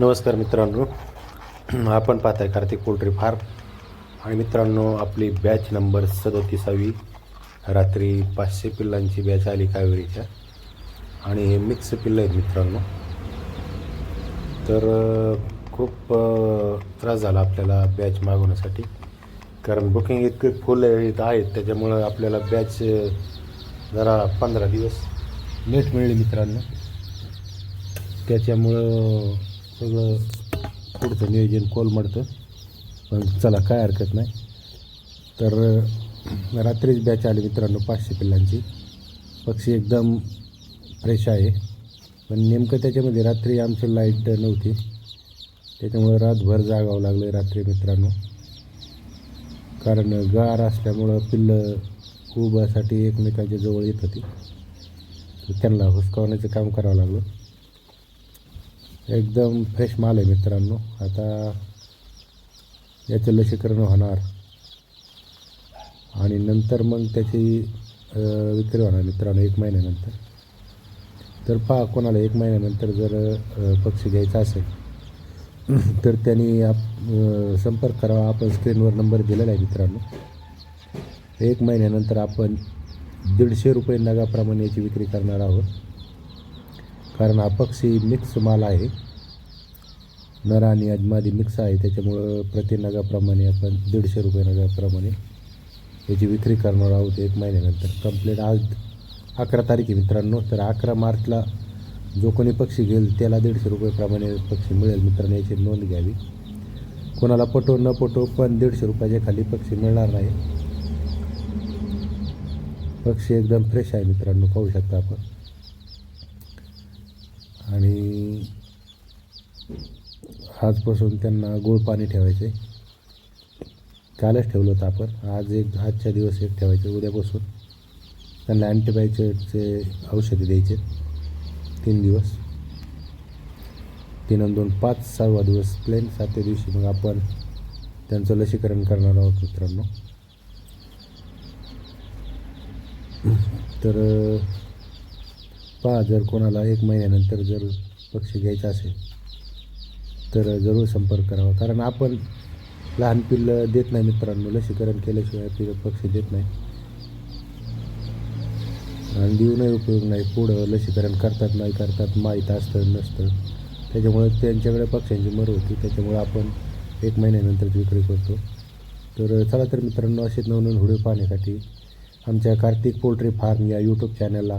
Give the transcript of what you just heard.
नमस्कार मित्रांनो. आपण पाहत आहे कार्तिक पोल्ट्री फार्म. आणि मित्रांनो आपली बॅच नंबर सदोतीसावी. रात्री पाचशे पिल्लांची बॅच आली कावेरीच्या. आणि हे मिक्स पिल्लं आहेत मित्रांनो. तर खूप त्रास झाला आपल्याला बॅच मागवण्यासाठी. कारण बुकिंग इतके फुल आहेत आहेत. त्याच्यामुळं आपल्याला बॅच जरा पंधरा दिवस लेट मिळेल मित्रांनो. त्याच्यामुळं सगळं पुढचं नियोजन कोलमडतं पण चला काय हरकत नाही. तर रात्रीच बॅच आली मित्रांनो पाचशे पिल्लांची. पक्षी एकदम फ्रेश आहे. पण नेमकं त्याच्यामध्ये रात्री आमची लाइट नव्हती. त्याच्यामुळं रातभर जागावं लागलं रात्री मित्रांनो. कारण गार असल्यामुळं पिल्लं उभासाठी एकमेकांच्या जवळ येत होती. त्यांना हुसकावण्याचं काम करावं लागलं. एकदम फ्रेश माल आहे मित्रांनो. आता याचं लसीकरण होणार. आणि नंतर मग त्याची विक्री होणार मित्रांनो एक महिन्यानंतर. तर पहा कोणाला एक महिन्यानंतर जर पक्षी घ्यायचा असेल तर त्यांनी आप संपर्क करावा. आपण स्क्रीनवर नंबर दिलेला आहे मित्रांनो. एक महिन्यानंतर आपण दीडशे रुपये नगाप्रमाणे याची विक्री करणार आहोत. कारण हा पक्षी मिक्स माल आहे. नर आणि अजमादी मिक्स आहे. त्याच्यामुळं प्रति नगाप्रमाणे आपण दीडशे रुपये नगाप्रमाणे याची विक्री करणार आहोत एक महिन्यानंतर. कंप्लीट आज अकरा तारीख आहे मित्रांनो. तर अकरा मार्चला जो कोणी पक्षी घेईल त्याला दीडशे रुपयेप्रमाणे पक्षी मिळेल. मित्रांनो याची नोंद घ्यावी. कोणाला पटो न पटो पण दीडशे रुपयाच्या खाली पक्षी मिळणार नाही. पक्षी एकदम फ्रेश आहे मित्रांनो. पाहू शकता आपण. आणि आजपासून त्यांना गोड पाणी ठेवायचे. कालच ठेवलं होतं आपण. आज एक आजच्या दिवस एक ठेवायचे. उद्यापासून त्यांना अँटीबायोटिकचे औषधे द्यायचे. तीन दिवस. तीन दोन पाच सहावा दिवस. प्लेन सातव्या दिवशी मग आपण त्यांचं लसीकरण करणार आहोत मित्रांनो. तर पहा जर कोणाला एक महिन्यानंतर जर पक्षी घ्यायचा असेल तर जरूर संपर्क करावा. कारण आपण लहान पिल्लं देत नाही मित्रांनो. लसीकरण केल्याशिवाय पिलं पक्षी देत नाही. आणि देऊनही उपयोग नाही. पुढं लसीकरण करतात नाही करतात माहीत असतं नसतं. त्याच्यामुळे त्यांच्याकडे पक्ष्यांची मर होती. त्याच्यामुळे आपण एक महिन्यानंतरच विक्री करतो. तर चला तर मित्रांनो असे नवनवीन व्हिडिओ पाहण्यासाठी आमच्या कार्तिक पोल्ट्री फार्म या यूट्यूब चॅनलला